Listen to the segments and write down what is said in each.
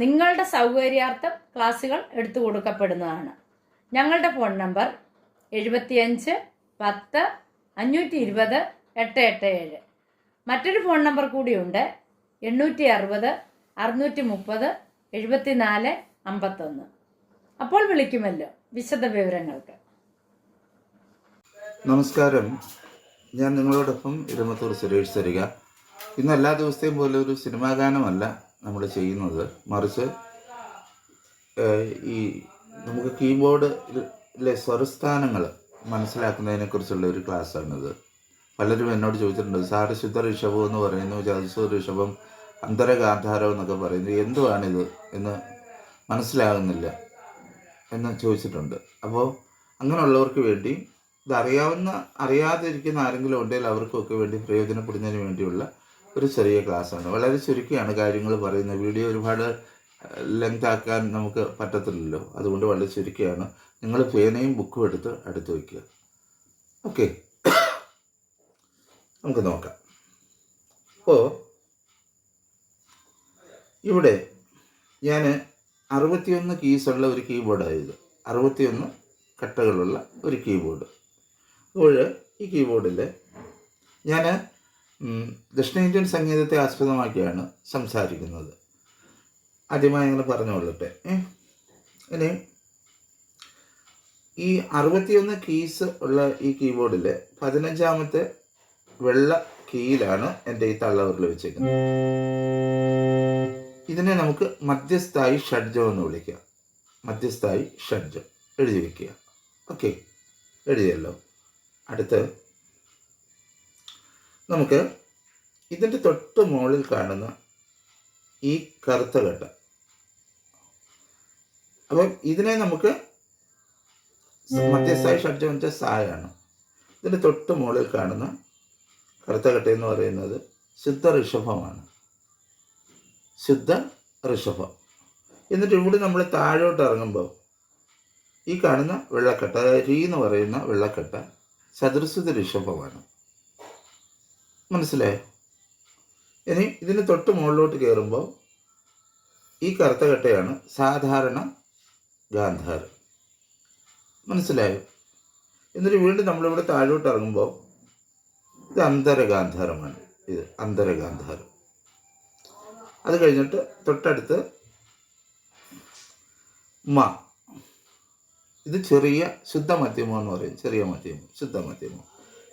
നിങ്ങളുടെ സൗകര്യാർത്ഥം ക്ലാസ്സുകൾ എടുത്തു കൊടുക്കപ്പെടുന്നതാണ്. ഞങ്ങളുടെ ഫോൺ നമ്പർ എഴുപത്തിയഞ്ച് പത്ത് അഞ്ഞൂറ്റി ഇരുപത് എട്ട് എട്ട് ഏഴ്. മറ്റൊരു ഫോൺ നമ്പർ കൂടിയുണ്ട് എണ്ണൂറ്റി അറുപത് അറുന്നൂറ്റി മുപ്പത് എഴുപത്തിനാല് അമ്പത്തൊന്ന്. അപ്പോൾ വിളിക്കുമല്ലോ വിശദ വിവരങ്ങൾക്ക് നമസ്കാരം. ഞാൻ നിങ്ങളോടൊപ്പം ഇരുമത്തൂർ സുരേഷ് സരിക. ഇന്ന് എല്ലാ ദിവസത്തെയും പോലെ ഒരു സിനിമാ ഗാനമല്ല നമ്മൾ ചെയ്യുന്നത്. മറിച്ച് ഈ നമുക്ക് കീബോർഡിലെ സ്വരസ്ഥാനങ്ങൾ മനസ്സിലാക്കുന്നതിനെക്കുറിച്ചുള്ള ഒരു ക്ലാസ്സാണിത്. പലരും എന്നോട് ചോദിച്ചിട്ടുണ്ട് സാറ് ശുദ്ധ ഋഷഭം എന്ന് പറയുന്നു ജലസു ഋഷഭം അന്തരഗാന്ധാരം എന്നൊക്കെ പറയുന്നു എന്തുവാണിത്? എന്ന് മനസ്സിലാകുന്നില്ല എന്ന് ചോദിച്ചിട്ടുണ്ട്. അപ്പോൾ അങ്ങനെയുള്ളവർക്ക് വേണ്ടി ഇത് അറിയാവുന്ന അറിയാതിരിക്കുന്ന ആരെങ്കിലും ഉണ്ടെങ്കിൽ അവർക്കൊക്കെ വേണ്ടി പ്രയോജനപ്പെടുന്നതിന് വേണ്ടിയുള്ള ഒരു ചെറിയ ക്ലാസ്സാണ്. വളരെ ചുരുക്കിയാണ് കാര്യങ്ങൾ പറയുന്നത്. വീഡിയോ ഒരുപാട് ലെങ്ത് ആക്കാൻ നമുക്ക് പറ്റത്തില്ലല്ലോ. അതുകൊണ്ട് വളരെ ചുരുക്കിയാണ്. നിങ്ങൾ പേനയും ബുക്കും എടുത്ത് അടുത്ത് വയ്ക്കുക. ഓക്കെ. നമുക്ക് നോക്കാം. അപ്പോൾ ഇവിടെ ഞാൻ അറുപത്തിയൊന്ന് കീസുള്ള ഒരു കീബോർഡായത് അറുപത്തിയൊന്ന് കട്ടകളുള്ള ഒരു കീബോർഡ്. അപ്പോൾ ഈ കീബോർഡിൽ ഞാൻ ദക്ഷിണേന്ത്യൻ സംഗീതത്തെ ആസ്പദമാക്കിയാണ് സംസാരിക്കുന്നത്. ആദ്യമായി അങ്ങനെ പറഞ്ഞുകൊള്ളട്ടെ ഏഹ് ഇനി ഈ അറുപത്തിയൊന്ന് കീസ് ഉള്ള ഈ കീബോർഡിൽ പതിനഞ്ചാമത്തെ വെള്ള കീയിലാണ് എന്റെ ഈ തള്ളവറിൽ വെച്ചേക്കുന്നത് ഇതിനെ നമുക്ക് മധ്യസ്ഥായി ഷഡ്ജം എന്ന് വിളിക്കാം. മധ്യസ്ഥായി ഷഡ്ജം എഴുതി വയ്ക്കുക ഓക്കെ എഴുതിയല്ലോ. അടുത്ത് നമുക്ക് ഇതിന്റെ തൊട്ട് മുകളിൽ കാണുന്ന ഈ കറുത്ത കട്ട അപ്പം ഇതിനെ നമുക്ക് മധ്യസ്ഥായി ഷഡ്ജം വെച്ചാൽ സായാണ് ഇതിന്റെ തൊട്ട് മുകളിൽ കാണുന്ന കറുത്ത എന്ന് പറയുന്നത് ശുദ്ധ ഋഷഭമാണ്. ശുദ്ധ ഋഷഭം. എന്നിട്ട് ഇവിടെ നമ്മൾ താഴോട്ട് ഇറങ്ങുമ്പോൾ ഈ കാണുന്ന വെള്ളക്കെട്ട അതായത് രീ എന്ന് പറയുന്ന വെള്ളക്കെട്ട ചതുർശ്രുത ഋഷഭമാണ്. മനസ്സിലായോ? ഇനി ഇതിന് തൊട്ട് മുകളിലോട്ട് കയറുമ്പോൾ ഈ കറുത്ത കട്ടയാണ് സാധാരണ ഗാന്ധാരം. മനസ്സിലായോ? എന്നിട്ട് വീണ്ടും നമ്മളിവിടെ താഴോട്ട് ഇറങ്ങുമ്പോൾ ഇത് അന്തരഗാന്ധാരമാണ്. ഇത് അന്തരഗാന്ധാരം. അത് കഴിഞ്ഞിട്ട് തൊട്ടടുത്ത് മ. ഇത് ചെറിയ ശുദ്ധ മധ്യമം എന്ന് പറയും. ചെറിയ മധ്യമം ശുദ്ധ മധ്യമം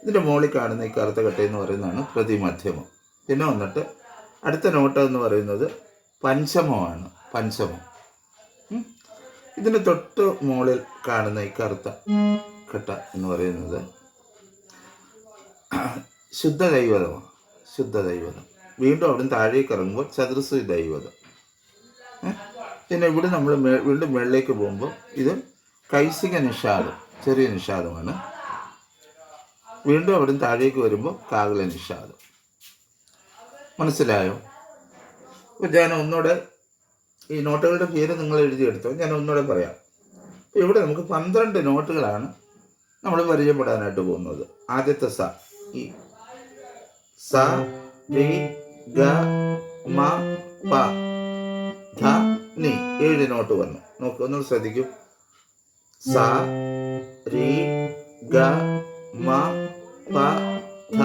ഇതിന്റെ മുകളിൽ കാണുന്ന ഈ കറുത്ത കട്ട എന്ന് പറയുന്നതാണ് പ്രതിമധ്യമം. പിന്നെ വന്നിട്ട് അടുത്ത നോട്ട് എന്ന് പറയുന്നത് പഞ്ചമമാണ് പഞ്ചമം. ഇതിന്റെ തൊട്ട് മുകളിൽ കാണുന്ന ഈ കറുത്ത കട്ട എന്ന് പറയുന്നത് ശുദ്ധ ദൈവതമാണ് ശുദ്ധ ദൈവതം വീണ്ടും അവിടുന്ന് താഴേക്ക് ഇറങ്ങുമ്പോൾ ചതുർശ്രീ ദൈവതം. പിന്നെ ഇവിടെ നമ്മൾ വീണ്ടും മേളിലേക്ക് പോകുമ്പോൾ ഇത് കൈസിക നിഷാദം ചെറിയ നിഷാദമാണ്. വീണ്ടും അവിടുന്ന് താഴേക്ക് വരുമ്പോൾ കാകല നിഷാദം മനസ്സിലായോ? അപ്പോൾ ഞാൻ ഒന്നുകൂടെ ഈ നോട്ടുകളുടെ പേര് നിങ്ങൾ എഴുതിയെടുത്തോ ഞാൻ ഒന്നുകൂടെ പറയാം. ഇവിടെ നമുക്ക് പന്ത്രണ്ട് നോട്ടുകളാണ് നമ്മൾ പരിചയപ്പെടാനായിട്ട് പോകുന്നത്. ആദ്യത്തെ സ ഈ സ ഗ മ പ ധ നി ഏഴ് നോട്ട് വന്നു. നോക്ക് ഒന്ന് ശ്രദ്ധിക്കും. സ രി ഗ മ പ ധ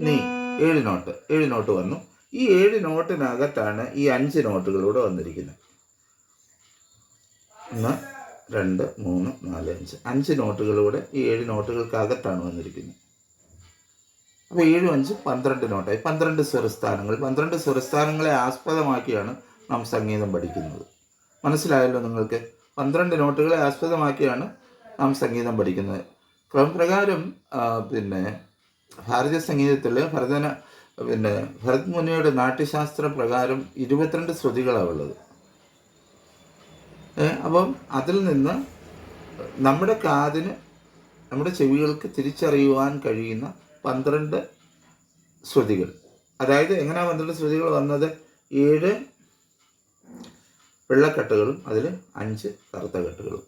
നി. ഏഴ് നോട്ട്. ഏഴ് നോട്ട് വന്നു. ഈ ഏഴ് നോട്ടിനകത്താണ് ഈ അഞ്ച് നോട്ടുകളൂടെ വന്നിരിക്കുന്നത്. ഒന്ന് രണ്ട് മൂന്ന് നാല് അഞ്ച്. അഞ്ച് നോട്ടുകളൂടെ ഈ ഏഴ് നോട്ടുകൾക്കകത്താണ് വന്നിരിക്കുന്നത്. അപ്പോൾ ഏഴും അഞ്ച് പന്ത്രണ്ട് നോട്ടായി. പന്ത്രണ്ട് സ്വരസ്ഥാനങ്ങൾ. പന്ത്രണ്ട് സ്വരസ്ഥാനങ്ങളെ ആസ്പദമാക്കിയാണ് നാം സംഗീതം പഠിക്കുന്നത്. മനസ്സിലായല്ലോ നിങ്ങൾക്ക്? പന്ത്രണ്ട് നോട്ടുകളെ ആസ്പദമാക്കിയാണ് നാം സംഗീതം പഠിക്കുന്നത്. ക്രമപ്രകാരം പ്രകാരം പിന്നെ ഭാരതീയ സംഗീതത്തിൽ ഭരതന പിന്നെ ഭരത് മുനിയുടെ നാട്യശാസ്ത്ര പ്രകാരം ഇരുപത്തിരണ്ട് ശ്രുതികളാണ് ഉള്ളത്. അപ്പം അതിൽ നിന്ന് നമ്മുടെ കാതിന് നമ്മുടെ ചെവികൾക്ക് തിരിച്ചറിയുവാൻ കഴിയുന്ന പന്ത്രണ്ട് ശ്രുതികൾ. അതായത് എങ്ങനെയാണ് പന്ത്രണ്ട് ശ്രുതികൾ വന്നത്? ഏഴ് വെള്ളക്കെട്ടുകളും അതിൽ അഞ്ച് കറുത്ത കെട്ടുകളും.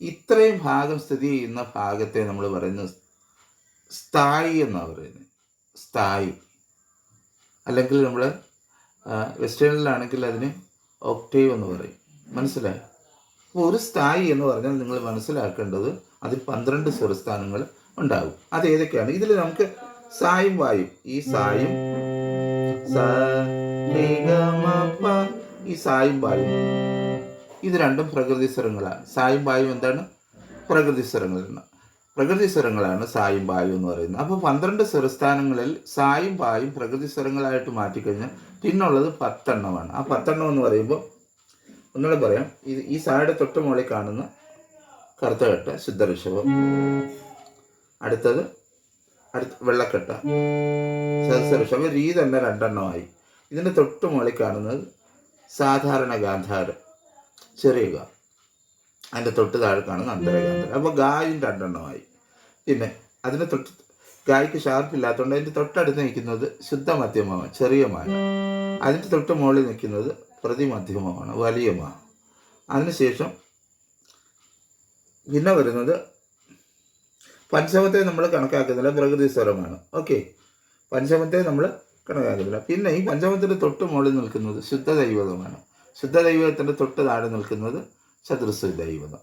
ഇത്രയും ഭാഗം സ്ഥിതി ചെയ്യുന്ന ഭാഗത്തെ നമ്മൾ പറയുന്നത് സ്ഥായി എന്നാണ് പറയുന്നത്. സ്ഥായി. അല്ലെങ്കിൽ നമ്മൾ വെസ്റ്റേണിലാണെങ്കിൽ അതിന് ഒക്ടേവ് എന്ന് പറയും. മനസ്സിലായി? അപ്പോൾ ഒരു സ്ഥായി എന്ന് പറഞ്ഞാൽ നിങ്ങൾ മനസ്സിലാക്കേണ്ടത് അതിൽ പന്ത്രണ്ട് സ്വരസ്ഥാനങ്ങൾ ഉണ്ടാകും. അത് ഏതൊക്കെയാണ്? ഇതിൽ നമുക്ക് സായും വായും. ഈ സായും ഈ സായും വായും. ഇത് രണ്ടും പ്രകൃതി സ്വരങ്ങളാണ്. സായും വായും എന്താണ്? പ്രകൃതി സ്വരങ്ങളാണ്. പ്രകൃതി സ്വരങ്ങളാണ് സായും ബായും എന്ന് പറയുന്നത്. അപ്പോൾ പന്ത്രണ്ട് സ്വരസ്ഥാനങ്ങളിൽ സായും വായും പ്രകൃതി സ്വരങ്ങളായിട്ട് മാറ്റിക്കഴിഞ്ഞാൽ പിന്നുള്ളത് പത്തെണ്ണമാണ്. ആ പത്തെണ്ണം എന്ന് പറയുമ്പോൾ ഒന്നുകൂടെ പറയാം. ഇത് ഈ സായുടെ തൊട്ട് മുകളിൽ കാണുന്ന കറുത്ത കെട്ട ശുദ്ധ ഋഷഭം അടുത്തത് അടുത്ത വെള്ളക്കെട്ട സഹസ്ര ഋഷഭം രീ തന്നെ രണ്ടെണ്ണമായി. ഇതിന്റെ തൊട്ട് മുകളിൽ കാണുന്നത് സാധാരണ ഗാന്ധാരം. ചെറിയ ഗ അതിന്റെ തൊട്ട് താഴെ കാണുന്ന അന്തരഗാന്ധരം അപ്പോൾ ഗായും രണ്ടെണ്ണമായി. പിന്നെ അതിന് തൊട്ട് ഗായ്ക്ക് ഷാർപ്പ് ഇല്ലാത്തതുകൊണ്ട് അതിന്റെ തൊട്ടടുത്ത് നിൽക്കുന്നത് ശുദ്ധ മധ്യമമാണ് ചെറിയ മാന അതിന്റെ തൊട്ട് മുകളിൽ നിൽക്കുന്നത് പ്രതിമധ്യമമാണ് വലിയ മാ അതിനുശേഷം പിന്നെ വരുന്നത് പഞ്ചമത്തെ നമ്മൾ കണക്കാക്കുന്നില്ല പ്രകൃതി സ്വരമാണ്. ഓക്കെ. പഞ്ചമത്തെ നമ്മൾ കണക്കാക്കുന്നില്ല. പിന്നെ ഈ പഞ്ചമത്തിന്റെ തൊട്ട് മുകളിൽ നിൽക്കുന്നത് ശുദ്ധ ദൈവതമാണ് ശുദ്ധ ദൈവത്തിന്റെ തൊട്ട് താഴെ നിൽക്കുന്നത് ചതുർശ്വ ദൈവതം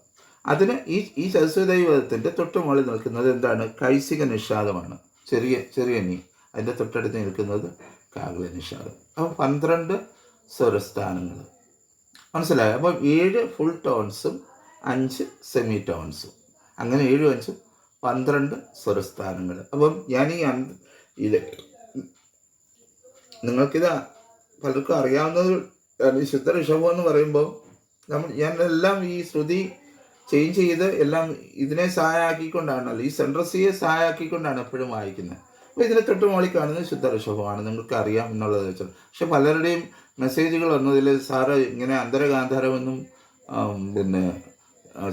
അതിന് ഈ ഈ ചതുർശ്വ ദൈവത്തിന്റെ തൊട്ട് മുകളിൽ നിൽക്കുന്നത് എന്താണ്? കൈസിക നിഷാദമാണ്. ചെറിയ ചെറിയ നീ അതിന്റെ തൊട്ടടുത്ത് നിൽക്കുന്നത് കാകുല നിഷാദം. അപ്പോൾ പന്ത്രണ്ട് സ്വരസ്ഥാനങ്ങൾ. മനസ്സിലായോ? അപ്പോൾ ഏഴ് ഫുൾ ടോൺസും അഞ്ച് സെമി ടോൺസും അങ്ങനെ ഏഴും അഞ്ചും പന്ത്രണ്ട് സ്വരസ്ഥാനങ്ങൾ. അപ്പം ഞാൻ ഈ ഇത് നിങ്ങൾക്കിത് പലർക്കും അറിയാവുന്നത് ഈ ശുദ്ധ ഋഷഭം എന്ന് പറയുമ്പോൾ നമ്മൾ ഞാൻ എല്ലാം ഈ ശ്രുതി ചേഞ്ച് ചെയ്ത് എല്ലാം ഇതിനെ സഹായാക്കിക്കൊണ്ടാണല്ലോ. ഈ സെൻട്രസിയെ സഹായാക്കിക്കൊണ്ടാണ് എപ്പോഴും വായിക്കുന്നത്. അപ്പോൾ ഇതിനെ തൊട്ട് മോളി കാണുന്നത് ശുദ്ധ ഋഷഭമാണ് നിങ്ങൾക്ക് അറിയാം എന്നുള്ളത് വെച്ചാൽ. പക്ഷെ പലരുടെയും മെസ്സേജുകൾ വന്നതിൽ സാറ് ഇങ്ങനെ അന്തരഗാന്ധാരമെന്നും പിന്നെ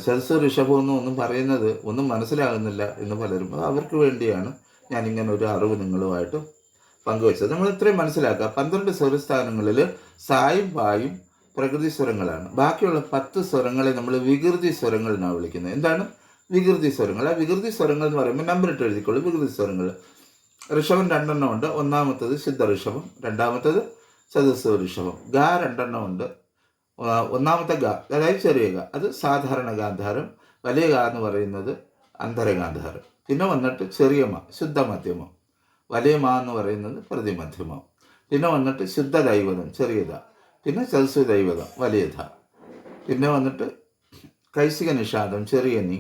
സരസ് ഋഷഭമെന്നും ഒന്നും പറയുന്നത് ഒന്നും മനസ്സിലാകുന്നില്ല എന്ന് പലരും. അവർക്ക് വേണ്ടിയാണ് ഞാനിങ്ങനെ ഒരു അറിവ് നിങ്ങളുമായിട്ട് പങ്കുവച്ചത്. നമ്മൾ ഇത്രയും മനസ്സിലാക്കുക. പന്ത്രണ്ട് സ്വരസ്ഥാനങ്ങളിൽ സായും വായും പ്രകൃതി സ്വരങ്ങളാണ്. ബാക്കിയുള്ള പത്ത് സ്വരങ്ങളെ നമ്മൾ വികൃതി സ്വരങ്ങൾ എന്നാണ് വിളിക്കുന്നത്. എന്താണ്? വികൃതി സ്വരങ്ങൾ. ആ വികൃതി സ്വരങ്ങൾ എന്ന് പറയുമ്പോൾ നമ്പർ ഇട്ട് എഴുതിക്കോളൂ. വികൃതി സ്വരങ്ങൾ. ഋഷഭം രണ്ടെണ്ണം ഉണ്ട്. ഒന്നാമത്തത് ശുദ്ധ ഋഷഭം രണ്ടാമത്തത് ചതുസ്വ ഋഷഭം ഗ രണ്ടെണ്ണം ഉണ്ട്. ഒന്നാമത്തെ ഗ. അതായത് ചെറിയ ഗ. അത് സാധാരണ ഗാന്ധാരം വലിയ ഗ എന്ന് പറയുന്നത് അന്തരഗാന്ധാരം. പിന്നെ വന്നിട്ട് ചെറിയ മ ശുദ്ധ മധ്യമം വലിയ മാ എന്ന് പറയുന്നത് പ്രതിമധ്യമം. പിന്നെ വന്നിട്ട് ശുദ്ധ ദൈവതം ചെറിയത. പിന്നെ ചതുസ് ദൈവതം വലിയത. പിന്നെ വന്നിട്ട് കൈസിക നിഷാദം ചെറിയ നീ.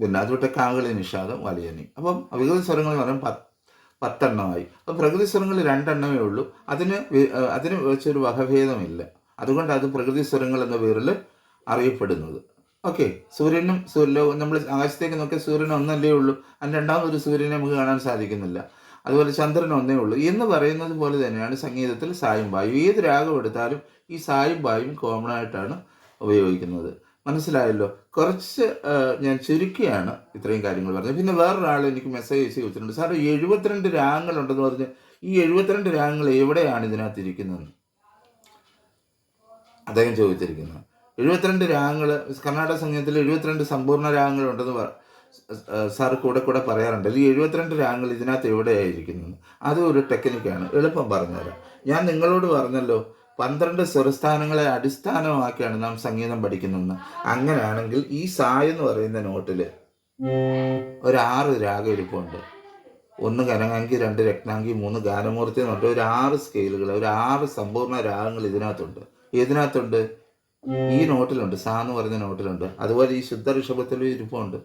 പിന്നെ അതുവിട്ട് കാകളി നിഷാദം വലിയ നീ. അപ്പം വികൃത സ്വരങ്ങൾ എന്ന് പറയുമ്പോൾ പത്ത് പത്തെണ്ണമായി. അപ്പം പ്രകൃതി സ്വരങ്ങൾ രണ്ടെണ്ണമേ ഉള്ളൂ. അതിന് അതിന് വെച്ചൊരു വകഭേദമില്ല. അതുകൊണ്ട് അത് പ്രകൃതി സ്വരങ്ങൾ എന്ന പേരിൽ അറിയപ്പെടുന്നത്. ഓക്കെ സൂര്യനും സൂര്യ നമ്മൾ ആകാശത്തേക്ക് നോക്കിയ സൂര്യൻ ഒന്നല്ലേ ഉള്ളൂ. അതിന് രണ്ടാമതൊരു സൂര്യനെ നമുക്ക് കാണാൻ സാധിക്കുന്നില്ല. അതുപോലെ ചന്ദ്രൻ ഒന്നേ ഉള്ളൂ. എന്ന് പറയുന്നത് പോലെ തന്നെയാണ് സംഗീതത്തിൽ സായും ബായും ഏത് രാഗം എടുത്താലും ഈ സായും ബായും കോമൺ ആയിട്ടാണ് ഉപയോഗിക്കുന്നത്. മനസ്സിലായല്ലോ? കുറച്ച് ഞാൻ ചുരുക്കിയാണ് ഇത്രയും കാര്യങ്ങൾ പറഞ്ഞത്. പിന്നെ വേറൊരാൾ എനിക്ക് മെസ്സേജ് അയച്ച് ചോദിച്ചിട്ടുണ്ട്. സാർ എഴുപത്തിരണ്ട് രാഗങ്ങളുണ്ടെന്ന് പറഞ്ഞ് ഈ എഴുപത്തിരണ്ട് രാഗങ്ങൾ എവിടെയാണ് ഇതിനകത്ത് ഇരിക്കുന്നത് അദ്ദേഹം ചോദിച്ചിരിക്കുന്നത് എഴുപത്തിരണ്ട് രാഗങ്ങൾ കർണാടക സംഗീതത്തിൽ എഴുപത്തിരണ്ട് സമ്പൂർണ രാഗങ്ങളുണ്ടെന്ന് പറ സാർ കൂടെ കൂടെ പറയാറുണ്ട്. ഈ എഴുപത്തിരണ്ട് രാഗങ്ങൾ ഇതിനകത്ത് എവിടെയായിരിക്കുന്നു? അതും ഒരു ടെക്നിക്കാണ് എളുപ്പം പറഞ്ഞുതരാം. ഞാൻ നിങ്ങളോട് പറഞ്ഞല്ലോ പന്ത്രണ്ട് സ്വരസ്ഥാനങ്ങളെ അടിസ്ഥാനമാക്കിയാണ് നാം സംഗീതം പഠിക്കുന്നതെന്ന്. അങ്ങനെയാണെങ്കിൽ ഈ സായ എന്ന് പറയുന്ന നോട്ടിൽ ആറ് രാഗ ഇരിപ്പുണ്ട്. ഒന്ന് കനകാങ്കി രണ്ട് രക്താങ്കി മൂന്ന് ഗാനമൂർത്തി എന്ന് പറഞ്ഞിട്ട് ഒരു ആറ് സ്കെയിലുകൾ ഒരു ആറ് സമ്പൂർണ രാഗങ്ങൾ ഇതിനകത്തുണ്ട്. ഏതിനകത്തുണ്ട്? ഈ നോട്ടിലുണ്ട് സാ എന്ന് പറയുന്ന നോട്ടിലുണ്ട്. അതുപോലെ ഈ ശുദ്ധ ഋഷഭത്തിലും ഇരിപ്പുണ്ട്.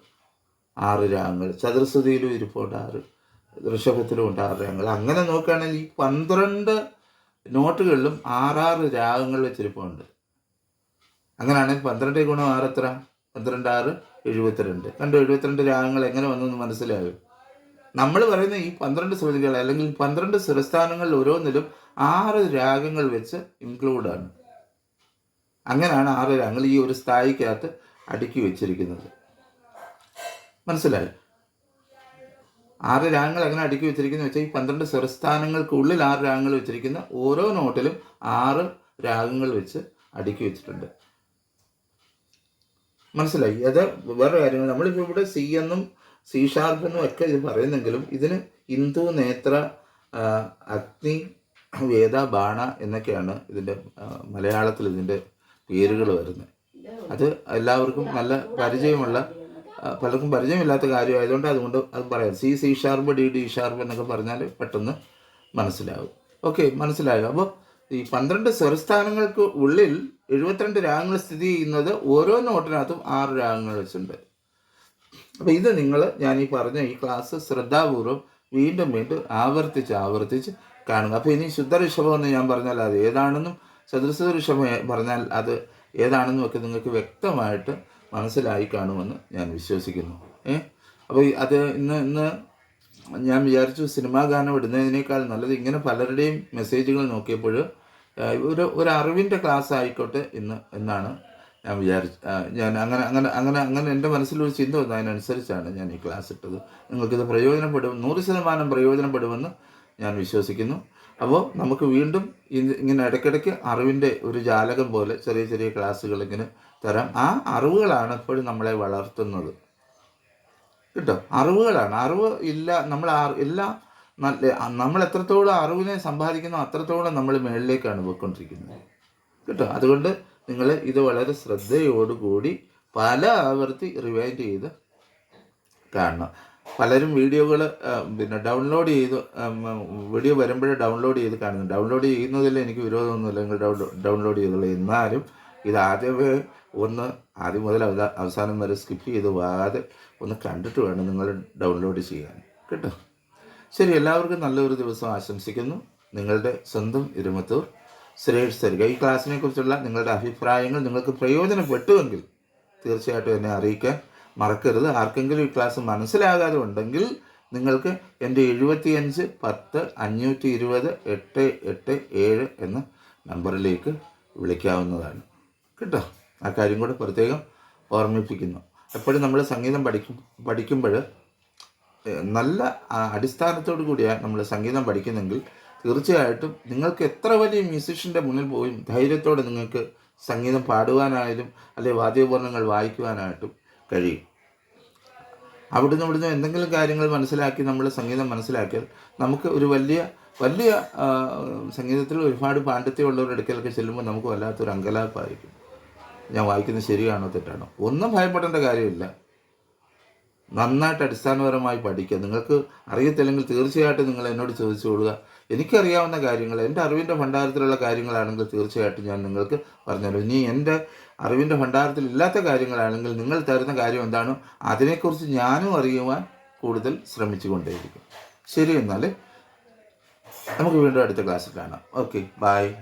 ആറ് രാഗങ്ങൾ. ചതുർശ്രുതിയിലും ഇരിപ്പുണ്ട് ആറ്. ഋഷഭത്തിലും ഉണ്ട് ആറ് രാഗങ്ങൾ. അങ്ങനെ നോക്കുകയാണെങ്കിൽ ഈ പന്ത്രണ്ട് നോട്ടുകളിലും ആറാറ് രാഗങ്ങൾ വെച്ചിരിപ്പുണ്ട്. അങ്ങനെയാണെങ്കിൽ പന്ത്രണ്ട് ഗുണം ആറ് എത്ര? പന്ത്രണ്ട് ആറ് എഴുപത്തിരണ്ട്. കണ്ടു എഴുപത്തിരണ്ട് രാഗങ്ങൾ എങ്ങനെ വന്നെന്ന് മനസ്സിലാകും നമ്മൾ പറയുന്ന ഈ പന്ത്രണ്ട് ശ്രുതികൾ അല്ലെങ്കിൽ പന്ത്രണ്ട് സ്വരസ്ഥാനങ്ങളിൽ ഓരോന്നിലും ആറ് രാഗങ്ങൾ വെച്ച് ഇൻക്ലൂഡാണ് അങ്ങനെയാണ് ആറ് രാഗങ്ങൾ ഈ ഒരു സ്ഥായിക്കകത്ത് അടുക്കി വെച്ചിരിക്കുന്നത്. മനസ്സിലായി? ആറ് രാഗങ്ങൾ അങ്ങനെ അടുക്കി വെച്ചിരിക്കുന്നത് വെച്ചാൽ ഈ പന്ത്രണ്ട് സ്വരസ്ഥാനങ്ങൾക്കുള്ളിൽ ആറ് രാഗങ്ങൾ വെച്ചിരിക്കുന്ന ഓരോ നോട്ടിലും ആറ് രാഗങ്ങൾ വെച്ച് അടുക്കി വെച്ചിട്ടുണ്ട്. മനസ്സിലായി? അത് വേറെ കാര്യങ്ങൾ. നമ്മളിപ്പോൾ ഇവിടെ സി എന്നും സി ഷാർപ്പ് ഒക്കെ ഇത് പറയുന്നെങ്കിലും ഇതിന് ഹിന്ദു നേത്ര അഗ്നി വേദ ബാണ എന്നൊക്കെയാണ് ഇതിന്റെ മലയാളത്തിൽ ഇതിന്റെ പേരുകൾ വരുന്നത്. അത് എല്ലാവർക്കും നല്ല പരിചയമുള്ള പലർക്കും പരിചയമില്ലാത്ത കാര്യമായതുകൊണ്ട് അതുകൊണ്ട് അത് പറയാം. C C sharp D D sharp എന്നൊക്കെ പറഞ്ഞാൽ പെട്ടെന്ന് മനസ്സിലാവും. ഓക്കെ മനസ്സിലായോ? അപ്പോൾ ഈ പന്ത്രണ്ട് സ്വരസ്ഥാനങ്ങൾക്ക് ഉള്ളിൽ എഴുപത്തിരണ്ട് രാഗങ്ങൾ സ്ഥിതി ചെയ്യുന്നത് ഓരോ നോട്ടിനകത്തും ആറ് രാഗങ്ങൾ വെച്ചിട്ടുണ്ട്. അപ്പോൾ ഇത് നിങ്ങൾ ഞാൻ ഈ പറഞ്ഞ ഈ ക്ലാസ് ശ്രദ്ധാപൂർവം വീണ്ടും വീണ്ടും ആവർത്തിച്ച് ആവർത്തിച്ച് കാണുക. അപ്പോൾ ഇനി ശുദ്ധ ഋഷഭം എന്ന് ഞാൻ പറഞ്ഞാൽ അത് ഏതാണെന്നും ഋഷഭം പറഞ്ഞാൽ അത് ഏതാണെന്നും ഒക്കെ നിങ്ങൾക്ക് വ്യക്തമായിട്ട് മനസ്സിലായി കാണുമെന്ന് ഞാൻ വിശ്വസിക്കുന്നു. ഏ? അപ്പോൾ അത് ഇന്ന് ഇന്ന് ഞാൻ വിചാരിച്ചു സിനിമാ ഗാനം ഇടുന്നതിനേക്കാൾ നല്ലത് ഇങ്ങനെ പലരുടെയും മെസ്സേജുകൾ നോക്കിയപ്പോൾ ഒരു ഒരു അറിവിന്റെ ക്ലാസ് ആയിക്കോട്ടെ ഇന്ന് എന്നാണ് ഞാൻ വിചാരിച്ചു ഞാൻ അങ്ങനെ അങ്ങനെ അങ്ങനെ അങ്ങനെ എന്റെ മനസ്സിലൊരു ചിന്ത വന്നു. അതിനനുസരിച്ചാണ് ഞാൻ ഈ ക്ലാസ് ഇട്ടത്. നിങ്ങൾക്കിത് പ്രയോജനപ്പെടും നൂറ് ശതമാനം പ്രയോജനപ്പെടുമെന്ന് ഞാൻ വിശ്വസിക്കുന്നു. അപ്പോൾ നമുക്ക് വീണ്ടും ഇങ്ങനെ ഇടയ്ക്കിടയ്ക്ക് അറിവിന്റെ ഒരു ജാലകം പോലെ ചെറിയ ചെറിയ ക്ലാസ്സുകൾ ഇങ്ങനെ തരാം. ആ അറിവുകളാണ് എപ്പോഴും നമ്മളെ വളർത്തുന്നത്. കേട്ടോ? അറിവുകളാണ്. അറിവ് ഇല്ല നമ്മൾ എല്ലാ നല്ല നമ്മൾ എത്രത്തോളം അറിവിനെ സമ്പാദിക്കുന്നു അത്രത്തോളം നമ്മൾ മേളിലേക്കാണ് പോയിക്കൊണ്ടിരിക്കുന്നത്. കേട്ടോ? അതുകൊണ്ട് നിങ്ങൾ ഇത് വളരെ ശ്രദ്ധയോടുകൂടി പല ആവർത്തി റിവൈൻഡ് ചെയ്ത് കാണണം. പലരും വീഡിയോകൾ പിന്നെ ഡൗൺലോഡ് ചെയ്ത് വീഡിയോ വരുമ്പോഴേ ഡൗൺലോഡ് ചെയ്ത് കാണുന്നു. ഡൗൺലോഡ് ചെയ്യുന്നതിൽ എനിക്ക് വിരോധമൊന്നുമില്ല. നിങ്ങൾ ഡൗൺലോഡ് ചെയ്തുള്ളൂ എന്നാലും ഇത് ആദ്യമേ ഒന്ന് ആദ്യം മുതൽ അവസാനം വരെ സ്കിപ്പ് ചെയ്ത് വാതെ ഒന്ന് കണ്ടിട്ട് വേണം നിങ്ങൾ ഡൗൺലോഡ് ചെയ്യാൻ. കേട്ടോ? ശരി എല്ലാവർക്കും നല്ലൊരു ദിവസം ആശംസിക്കുന്നു. നിങ്ങളുടെ സ്വന്തം ഇരുമത്തൂർ സുരേഷ് സരിക ഈ ക്ലാസ്സിനെ കുറിച്ചുള്ള നിങ്ങളുടെ അഭിപ്രായങ്ങൾ നിങ്ങൾക്ക് പ്രയോജനപ്പെട്ടുവെങ്കിൽ തീർച്ചയായിട്ടും എന്നെ അറിയിക്കാൻ മറക്കരുത്. ആർക്കെങ്കിലും ഈ ക്ലാസ് മനസ്സിലാകാതെ ഉണ്ടെങ്കിൽ നിങ്ങൾക്ക് എന്റെ എഴുപത്തിയഞ്ച് പത്ത് അഞ്ഞൂറ്റി ഇരുപത് എട്ട് എട്ട് ഏഴ് എന്ന നമ്പറിലേക്ക് വിളിക്കാവുന്നതാണ്. കേട്ടോ? ആ കാര്യം കൂടെ പ്രത്യേകം ഓർമ്മിപ്പിക്കുന്നു. എപ്പോഴും നമ്മൾ സംഗീതം പഠിക്കും പഠിക്കുമ്പോൾ നല്ല അടിസ്ഥാനത്തോടു കൂടിയാണ് നമ്മൾ സംഗീതം പഠിക്കുന്നെങ്കിൽ തീർച്ചയായിട്ടും നിങ്ങൾക്ക് എത്ര വലിയ മ്യൂസിഷ്യന്റെ മുന്നിൽ പോയും ധൈര്യത്തോടെ നിങ്ങൾക്ക് സംഗീതം പാടുവാനായാലും അല്ലെങ്കിൽ വാദ്യോപകരണങ്ങൾ വായിക്കുവാനായിട്ടും കഴിയും അവിടുന്ന് ഇവിടുന്ന് എന്തെങ്കിലും കാര്യങ്ങൾ മനസ്സിലാക്കി നമ്മൾ സംഗീതം മനസ്സിലാക്കിയാൽ നമുക്ക് ഒരു വലിയ വലിയ സംഗീതത്തിൽ ഒരുപാട് പാണ്ഡിത്യമുള്ളവരുടെ അടുക്കലൊക്കെ ചെല്ലുമ്പോൾ നമുക്ക് വല്ലാത്തൊരു അങ്കലാപ്പായിരിക്കും. ഞാൻ വായിക്കുന്നത് ശരിയാണോ തെറ്റാണോ? ഒന്നും ഭയപ്പെടേണ്ട കാര്യമില്ല. നന്നായിട്ട് അടിസ്ഥാനപരമായി പഠിക്കുക. നിങ്ങൾക്ക് അറിയത്തില്ലെങ്കിൽ തീർച്ചയായിട്ടും നിങ്ങൾ എന്നോട് ചോദിച്ചു കൊടുക്കുക. എനിക്കറിയാവുന്ന കാര്യങ്ങൾ എന്റെ അറിവിന്റെ ഭണ്ഡാരത്തിലുള്ള കാര്യങ്ങളാണെങ്കിൽ തീർച്ചയായിട്ടും ഞാൻ നിങ്ങൾക്ക് പറഞ്ഞുതരും. ഇനി എന്റെ അറിവിന്റെ ഭണ്ഡാരത്തിൽ ഇല്ലാത്ത കാര്യങ്ങളാണെങ്കിൽ നിങ്ങൾ തരുന്ന കാര്യം എന്താണോ? അതിനെക്കുറിച്ച് ഞാനും അറിയുവാൻ കൂടുതൽ ശ്രമിച്ചു കൊണ്ടേയിരിക്കും ശരി എന്നാൽ നമുക്ക് വീണ്ടും അടുത്ത ക്ലാസ്സിൽ കാണാം. Okay bye